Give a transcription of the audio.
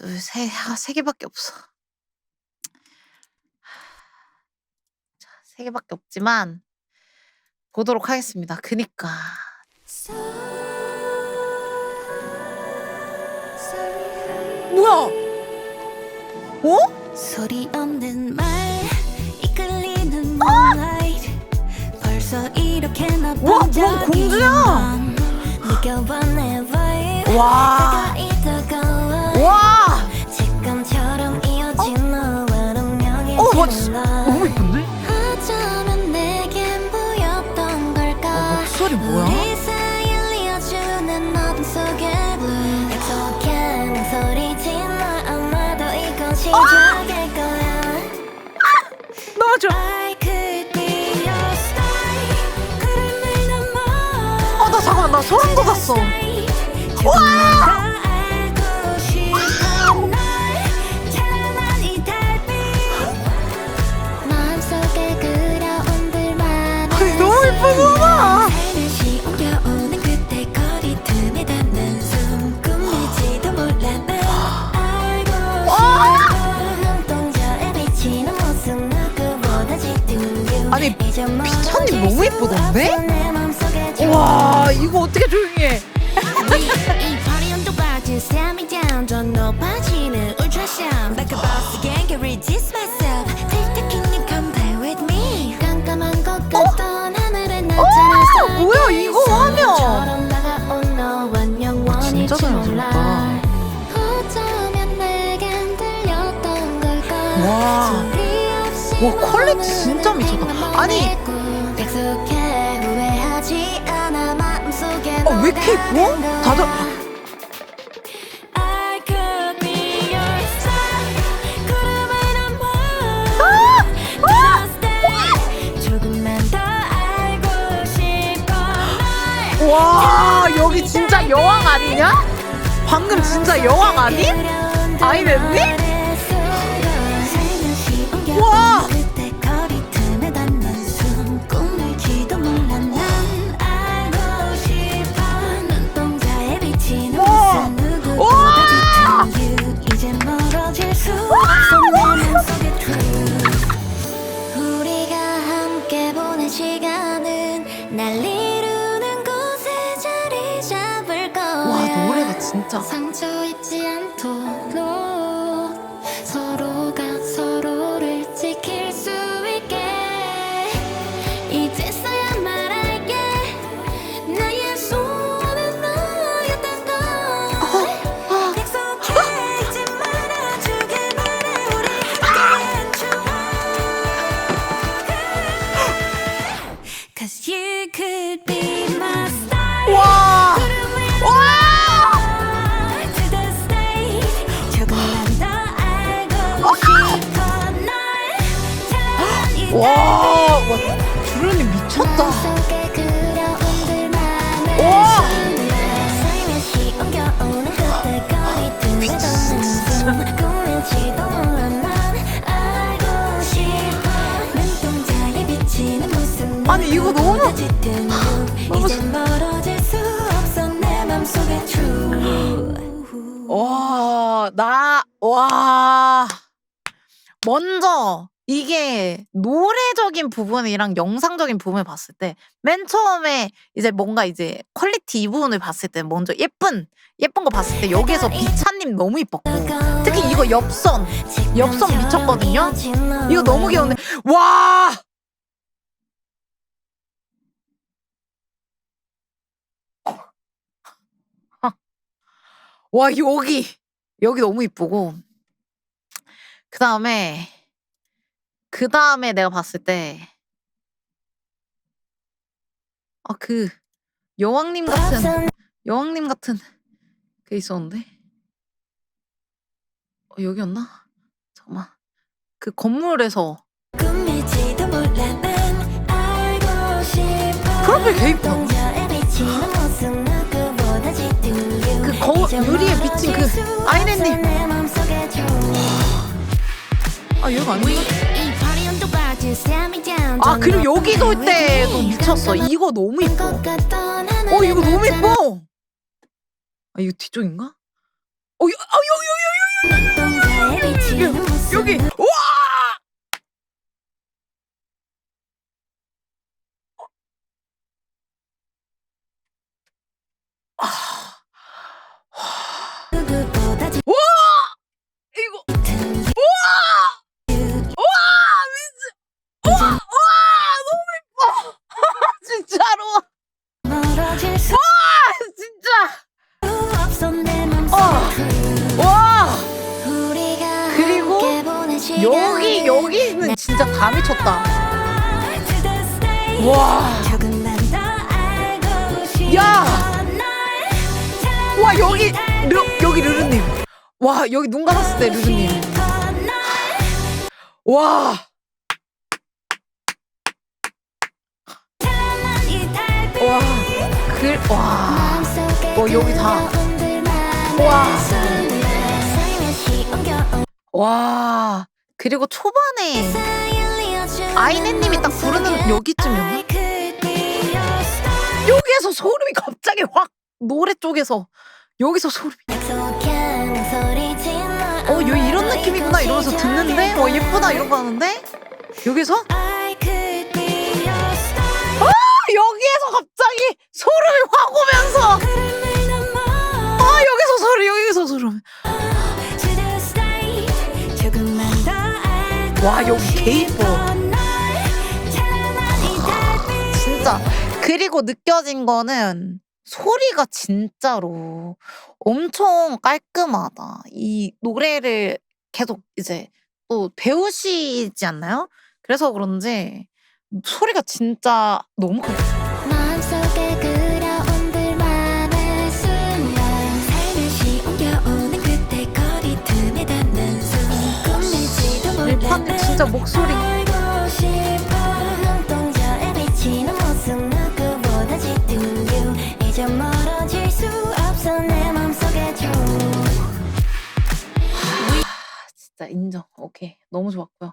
둘, 셋. 아, 세 개밖에 없어. 자, 세 개밖에 없지만 보도록 하겠습니다. 그니까 뭐야? 어? 소리 없는 말 이끌리는 moonlight 벌써 이렇게 와, 뭔 공주야? 난 느껴봐 내 vibe 와. 너무 이쁜데? 보였던 걸까? 어, 목소리 뭐야? 나 잠깐만, 나 소름 돋았어. 와 아니, 비찬님 너무 예쁘던데? 와, 이거 어떻게 조용히 해? 와, 퀄리티 진짜 미쳤다. 아니. 어, 왜 이렇게 예뻐? 다들- 아! 널 와, 여기 진짜 여왕 아니냐? 방금 진짜 여왕 아니? 아이랬니? 우리가 함께 보낸 시간은 날 이루는 곳에 자리 잡을 거야 와, 노래가 진짜. 상처 입지 않도록 와, 나, 와. 먼저, 이게 노래적인 부분이랑 영상적인 부분을 봤을 때, 맨 처음에 이제 뭔가 이제 퀄리티 이 부분을 봤을 때, 먼저 예쁜, 예쁜 거 봤을 때, 여기에서 비차님 너무 이뻤고, 특히 이거 엽선, 엽선 미쳤거든요? 이거 너무 귀여운데, 와! 와, 여기, 여기 너무 이쁘고, 그 다음에, 그 다음에 내가 봤을 때, 아, 그, 여왕님 같은, 여왕님 같은, 게 있었는데? 어, 여기였나? 잠깐만. 그 건물에서, 프로필 개이 거울, 유리에 비친 그 true. 아, 쌈이 down 아, 그리고 여기 돌더 때도 미쳤어. 이거 너무 이뻐. 어, 이거 너무 이뻐. 아, 이거 뒤쪽인가? 어, 야, 아, 여기, 여기, 여기, 여기. 여기는 진짜 다 미쳤다. 와. 야! 널와 여기 르, 여기 르르님. 와 여기 눈 감았을 때 르르님. 와. 와. 그 와. 어, 여기 다. 와. 와. 그리고 초반에 아이네님이 딱 부르는 여기쯤이었나? 여기에서 소름이 갑자기 확 노래 쪽에서 여기서 소름이. 어 이런 느낌이구나 이러면서 듣는데 와 예쁘다 거 하는데 여기서 star. 여기에서 갑자기 달빛 진짜. 그리고 느껴진 거는 소리가 진짜로 엄청 깔끔하다. 이 노래를 계속 이제 또 배우시지 않나요? 그래서 그런지 소리가 진짜 너무 깔마 내 맘속에 줘 진짜 인정. 오케이. 너무 좋았고요